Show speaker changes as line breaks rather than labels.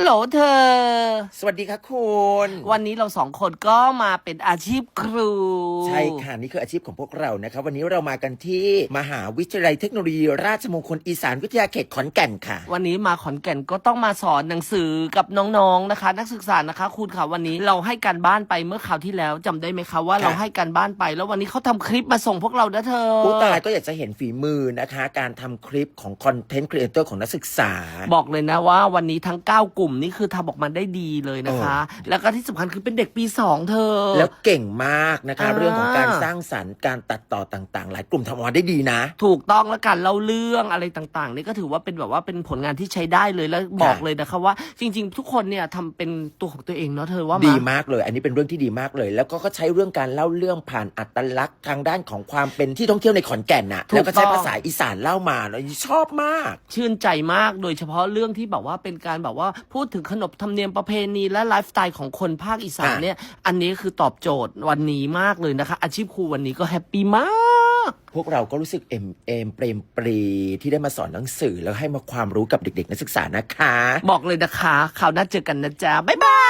ฮัลโหลเธอ
สวัสดีค่ะคุณ
วันนี้เราสองคนก็มาเป็นอาชีพครู
ใช่ค่ะ นี่คืออาชีพของพวกเรานะครับ วันนี้เรามากันที่มหาวิทยาลัยเทคโนโลยี ราชมงคลอีสานวิทยาเขตขอนแก่นค่ะ
วันนี้มาขอนแก่นก็ต้องมาสอนหนังสือกับน้องๆนะคะ นักศึกษานะคะ คุณค่ะวันนี้เราให้การบ้านไปเมื่อคราวที่แล้วจำได้ไหมคะว่า
ค่ะ
เราให้การบ้านไป แล้ววันนี้เขาทำคลิปมาส่งพวกเรานะเธอ
ผู้ตายก็อยากจะเห็นฝีมือนะคะ การทำคลิปของคอนเทนต์ครีเอเตอร์ของนักศึกษา
บอกเลยนะว่าวันนี้ทั้ง9กลุ่มนี่คือทำออกมาได้ดีเลยนะคะ แล้วก็ที่สำคัญคือเป็นเด็กปี2เธอ
แล้วเก่งมากนะคะ
อ่า
เรื่องของการสร้างสรรค์การตัดต่อต่างๆ หลายกลุ่มทำออกมาได้ดีนะ
ถูกต้องแล้วการเล่าเรื่องอะไรต่างๆ นี่ก็ถือว่าเป็นแบบว่าเป็นผลงานที่ใช้ได้เลยแล้วบอกเลยนะคะว่า จริง ๆ ทุกคนเนี่ยทำเป็นตัวของตัวเองเนาะเธอว่า
ดี
มา
มากเลย อันนี้เป็นเรื่องที่ดีมากเลย แล้วก็เขาใช้เรื่องการเล่าเรื่องผ่านอัตลักษณ์ทางด้านของความเป็นที่ท่องเที่ยวในขอนแก่นน่ะ
ถูก
แล้วก็ใช้
ต้อง
ภาษาอีสานเล่ามาแล้วชอบมาก
ชื่นใจมากโดยเฉพาะเรื่องที่แบบว่าเป็นการแบบว่าพูดถึงขนบธรรมเนียมประเพณีและไลฟ์สไตล์ของคนภาคอีสาน
ค่ะ
เนี่ย อันนี้คือตอบโจทย์วันนี้มากเลยนะคะ อาชีพครูวันนี้ก็แฮปปี้มาก
พวกเราก็รู้สึกเอ็มเอมเปรมปรีที่ได้มาสอนหนังสือแล้วให้มาความรู้กับเด็กๆนักศึกษานะคะ
บอกเลยนะคะคราวหน้าเจอกันนะจ๊ะบ๊ายบาย